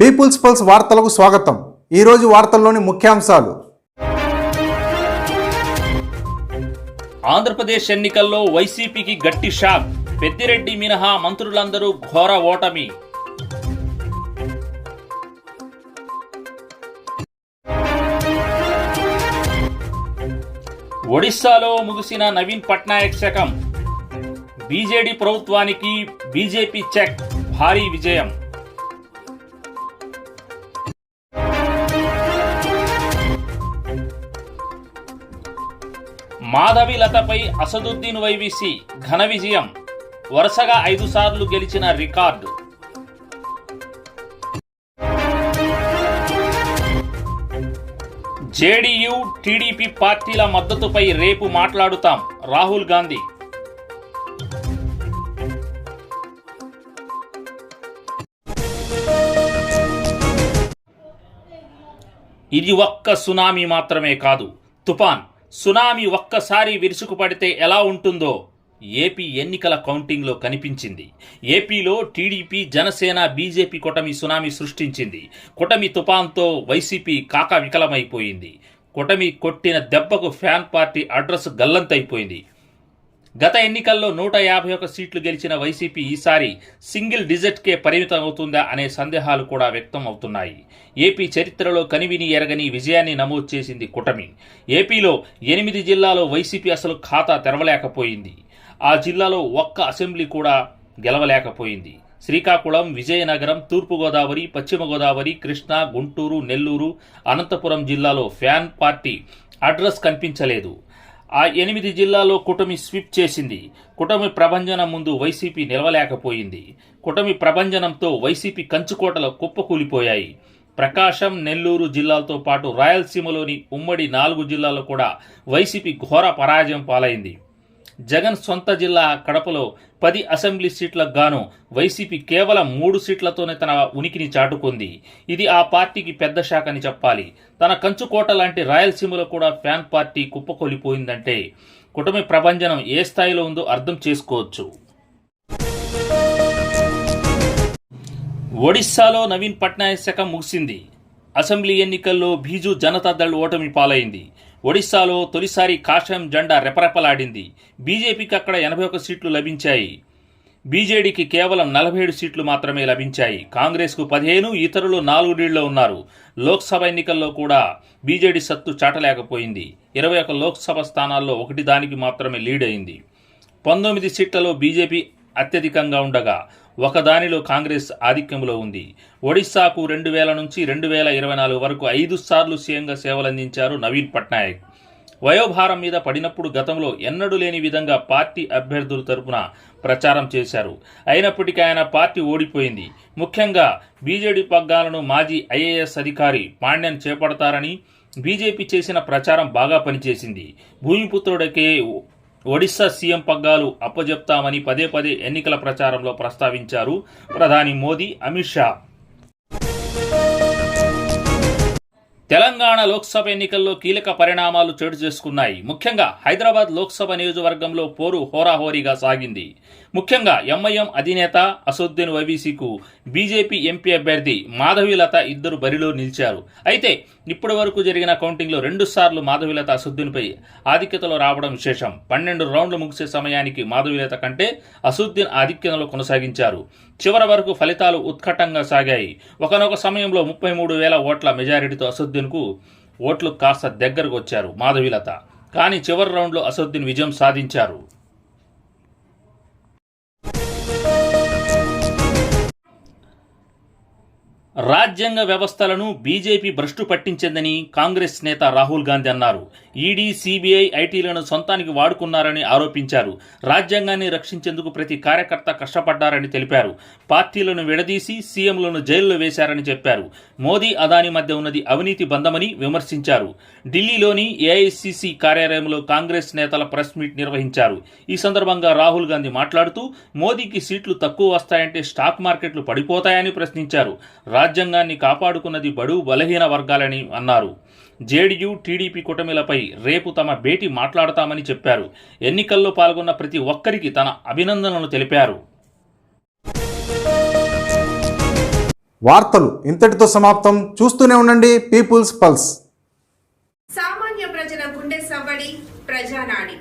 Peoples pulse వార్తలకు స్వాగతం. ఈరోజు వార్తల్లోని ముఖ్యాంశాలు. ఆంధ్రప్రదేశ్ ఎన్నికల్లో వైసీపీకి గట్టి షాక్. పెద్దిరెడ్డి మినహా మంత్రులందరూ ఘోర ఓటమి. ఒడిశాలో ముగిసిన నవీన్ పట్నాయక్ శకం. బీజేడీ ప్రభుత్వానికి బీజేపీ చెక్. భారీ విజయం. మాధవి లతపై అసదుద్దీన్ వైవిసి ఘన విజయం. వరుసగా ఐదు సార్లు గెలిచిన రికార్డు. జేడీయూ టీడీపీ పార్టీల మద్దతుపై రేపు మాట్లాడుతాం. రాహుల్ గాంధీ. ఇది ఒక్క సునామీ మాత్రమే కాదు. తుఫాన్ సునామీ ఒక్కసారి విరుచుకుపడితే ఎలా ఉంటుందో? ఏపీ ఎన్నికల కౌంటింగ్లో కనిపించింది. ఏపీలో టీడీపీ జనసేన బీజేపీ కూటమి సునామీ సృష్టించింది. కూటమి తుపాన్తో వైసీపీ కాక వికలమైపోయింది. కూటమి కొట్టిన దెబ్బకు ఫ్యాన్ పార్టీ అడ్రస్ గల్లంతైపోయింది. గత ఎన్నికల్లో నూట యాభై ఒక సీట్లు గెలిచిన వైసీపీ ఈసారి సింగిల్ డిజిట్కే పరిమితం అవుతుందా అనే సందేహాలు కూడా వ్యక్తం అవుతున్నాయి. ఏపీ చరిత్రలో కనివిని ఎరగని విజయాన్ని నమోదు చేసింది కూటమి. ఏపీలో ఎనిమిది జిల్లాలో వైసీపీ అసలు ఖాతా తెరవలేకపోయింది. ఆ జిల్లాలో ఒక్క అసెంబ్లీ కూడా గెలవలేకపోయింది. శ్రీకాకుళం విజయనగరం తూర్పుగోదావరి పశ్చిమ గోదావరి కృష్ణా గుంటూరు నెల్లూరు అనంతపురం జిల్లాలో ఫ్యాన్ పార్టీ అడ్రస్ కనిపించలేదు. ఆ ఎనిమిది జిల్లాలో కుటమి స్విప్ చేసింది. కుటమి ప్రభంజనం ముందు వైసీపీ నిలవలేకపోయింది. కుటమి ప్రభంజనంతో వైసీపీ కంచుకోటల కుప్పకూలిపోయాయి. ప్రకాశం నెల్లూరు జిల్లాలతో పాటు రాయలసీమలోని ఉమ్మడి నాలుగు జిల్లాల్లో కూడా వైసీపీ ఘోర పరాజయం పాలైంది. జగన్ సొంత జిల్లా కడపలో పది అసెంబ్లీ సీట్లకు గాను వైసీపీ కేవలం మూడు సీట్లతోనే తన ఉనికిని చాటుకుంది. ఇది ఆ పార్టీకి పెద్ద శాఖ అని చెప్పాలి. తన కంచుకోట లాంటి రాయలసీమలో కూడా ఫ్యాన్ పార్టీ కుప్పకొలిపోయిందంటే కుటుంబ ప్రభంజనం ఏ స్థాయిలో ఉందో అర్థం చేసుకోవచ్చు. ఒడిశాలో నవీన్ పట్నాయక్ శాఖ ముగిసింది. అసెంబ్లీ ఎన్నికల్లో బీజు జనతాదళ్ ఓటమి పాలైంది. ఒడిశాలో తొలిసారి కాషాయం జెండా రెపరెపలాడింది. బీజేపీకి అక్కడ ఎనభై ఒక సీట్లు లభించాయి. బీజేడీకి కేవలం నలభై ఏడు సీట్లు మాత్రమే లభించాయి. కాంగ్రెస్కు పదిహేను ఇతరులు నాలుగు నీళ్ళు ఉన్నారు. లోక్సభ ఎన్నికల్లో కూడా బీజేడీ సత్తు చాటలేకపోయింది. ఇరవై ఒక లోక్సభ స్థానాల్లో ఒకటి దానికి మాత్రమే లీడ్ అయింది పంతొమ్మిది సీట్లలో బీజేపీ అత్యధికంగా ఉండగా ఒకదానిలో కాంగ్రెస్ ఆధిక్యంలో ఉంది. ఒడిశాకు రెండు వేల నుంచి రెండు వేల ఇరవై నాలుగు వరకు ఐదు సార్లు సీఎంగా సేవలందించారు నవీన్ పట్నాయక్. వయోభారం మీద పడినప్పుడు గతంలో ఎన్నడూ లేని విధంగా పార్టీ అభ్యర్థుల తరపున ప్రచారం చేశారు. అయినప్పటికీ ఆయన పార్టీ ఓడిపోయింది. ముఖ్యంగా బీజేడీ పగ్గాలను మాజీ ఐఏఎస్ అధికారి పాండ్యన్ చేపడతారని బీజేపీ చేసిన ప్రచారం బాగా పనిచేసింది. భూమిపుత్రుడికే ఒడిశా సీఎం పగ్గాలు అప్పజెప్తామని పదే పదే ఎన్నికల ప్రచారంలో ప్రస్తావించారు ప్రధాని మోదీ అమిత్ షా. తెలంగాణ లోక్సభ ఎన్నికల్లో కీలక పరిణామాలు చోటు చేసుకున్నాయి. ముఖ్యంగా హైదరాబాద్ లోక్సభ నియోజకవర్గంలో పోరు హోరాహోరీగా సాగింది. ముఖ్యంగా ఎంఐఎం అధినేత అసదుద్దీన్ ఓవీసీకు బీజేపీ ఎంపీ అభ్యర్థి మాధవీలత ఇద్దరు బరిలో నిలిచారు. అయితే ఇప్పటి వరకు జరిగిన కౌంటింగ్లో రెండు సార్లు మాధవీలత అసదుద్దీన్పై ఆధిక్యతలో రావడం విశేషం. పన్నెండు రౌండ్లు ముగిసే సమయానికి మాధవీలత కంటే అసదుద్దీన్ ఆధిక్యతలో కొనసాగించారు. చివరి వరకు ఫలితాలు ఉత్కటంగా సాగాయి. ఒకనొక సమయంలో ముప్పై మూడు వేల ఓట్ల మెజారిటీతో అసదుద్దీన్కు ఓట్లు కాస్త దగ్గరకు వచ్చారు మాధవీలత. కానీ చివరి రౌండ్లో అసదుద్దీన్ విజయం సాధించారు. రాజ్యాంగ వ్యవస్థలను బీజేపీ భ్రష్టు పట్టించిందని కాంగ్రెస్ నేత రాహుల్ గాంధీ అన్నారు. ఈడీ సిబిఐ ఐటీలను సొంతానికి వాడుకున్నారని ఆరోపించారు. రాజ్యాంగాన్ని రక్షించేందుకు ప్రతి కార్యకర్త కష్టపడ్డారని తెలిపారు. పార్టీలను విడదీసి సీఎంలను జైల్లో వేశారని చెప్పారు. మోదీ అదాని మధ్య ఉన్నది అవినీతి బంధమని విమర్శించారు. ఢిల్లీలోని ఏఐసిసి కార్యాలయంలో కాంగ్రెస్ నేతల ప్రెస్ మీట్ నిర్వహించారు. ఈ సందర్భంగా రాహుల్ గాంధీ మాట్లాడుతూ మోదీకి సీట్లు తక్కువ వస్తాయంటే స్టాక్ మార్కెట్లు పడిపోతాయని ప్రశ్నించారు. రాజ్యాంగాన్ని కాపాడుకున్నది బడుగు బలహీన వర్గాలని అన్నారు. జేడీయూ టీడీపీ కూటమిలపై రేపు తమ భేటీ మాట్లాడతామని చెప్పారు. ఎన్నికల్లో పాల్గొన్న ప్రతి ఒక్కరికి తన అభినందనలు తెలిపారు. వార్తలు ఇంతటితో సమాప్తం. చూస్తూనే ఉండండి పీపుల్స్ పల్స్. సామాన్య ప్రజల గుండె సవ్వడి ప్రజానాడి.